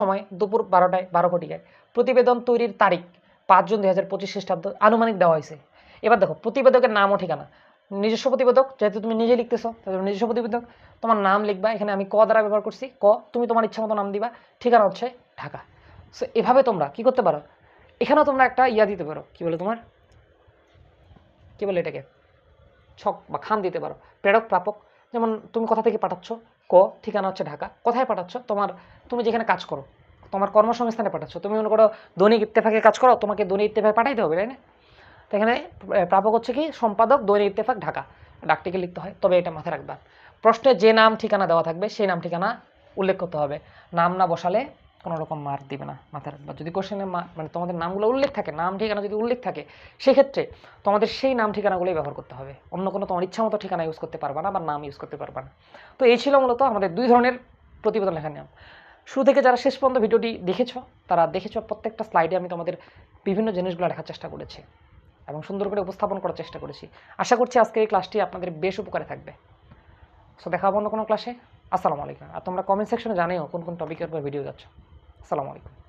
সময় দুপুর বারোটায় বারো ঘটিকায়। প্রতিবেদন তৈরির তারিখ পাঁচ জুন দুই হাজার পঁচিশ খ্রিস্টাব্দ, আনুমানিক দেওয়া হয়েছে। এবার দেখো, প্রতিবেদকের নাম ও ঠিকানা। নিজস্ব প্রতিবেদক, যেহেতু তুমি নিজে লিখতেছো, তাহলে নিজস্ব প্রতিবেদক, তোমার নাম লিখবা, এখানে আমি ক দ্বারা ব্যবহার করছি। ক, তুমি তোমার ইচ্ছা মতো নাম দিবা, ঠিকানা হচ্ছে ঢাকা। সো এভাবে তোমরা কি করতে পারো? এখানেও তোমরা একটা ইয়া দিতে পারো, কি বলে তোমার? কি বলে এটাকে? ছক বা খান দিতে পারো। প্রেরক, প্রাপক। যেমন তুমি কোথা থেকে পাঠাচ্ছ? ক, ঠিকানা হচ্ছে ঢাকা। কোথায় পাঠাচ্ছ? তোমার, তুমি যেখানে কাজ করো, তোমার কর্মসংস্থানে পাঠাচ্ছ। তুমি মনে করো দৈনিক ইত্তেফাকে কাজ করো, তোমাকে দৈনিক ইত্তেফাকে পাঠাইতে হবে, তাই না? তো এখানে প্রাপক হচ্ছে কি? সম্পাদক, দৈনিক ইত্তেফাক, ঢাকা। ডাকটিকে লিখতে হয়, তবে এটা মাথায় রাখবা। প্রশ্নে যে নাম, ঠিকানা দেওয়া থাকবে, সেই নাম, ঠিকানা উল্লেখ করতে হবে। নাম না বসালে কোনো রকম মার্ক দিবে না মাথায় রাখবা যদি কোশ্চেনে মানে তোমাদের নামগুলো উল্লেখ থাকে, নাম ঠিকানা যদি উল্লেখ থাকে, সেক্ষেত্রে তোমাদের সেই নাম ঠিকানাগুলোই ব্যবহার করতে হবে। অন্য কোনো তোমার ইচ্ছা মতো ঠিকানা ইউজ করতে পারবা না বা নাম ইউজ করতে পারবা না। তো এই ছিল মূলত আমাদের দুই ধরনের প্রতিবেদন লেখার নিয়ম। শুরু থেকে যারা শেষ পর্যন্ত ভিডিওটি দেখেছ, তারা দেখেছ প্রত্যেকটা স্লাইডে আমি তোমাদের বিভিন্ন জিনিসগুলো লেখার চেষ্টা করেছি এবং সুন্দর করে উপস্থাপন করার চেষ্টা করেছি। আশা করছি আজকের এই ক্লাসটি আপনাদের বেশ উপকারে থাকবে। সো দেখা হবে অন্য কোনো ক্লাসে আসসালামু আলাইকুম। আর তোমরা কমেন্ট সেকশনে জানিও কোন কোন টপিকের উপর ভিডিও যাচ্ছ। আসসালামু আলাইকুম।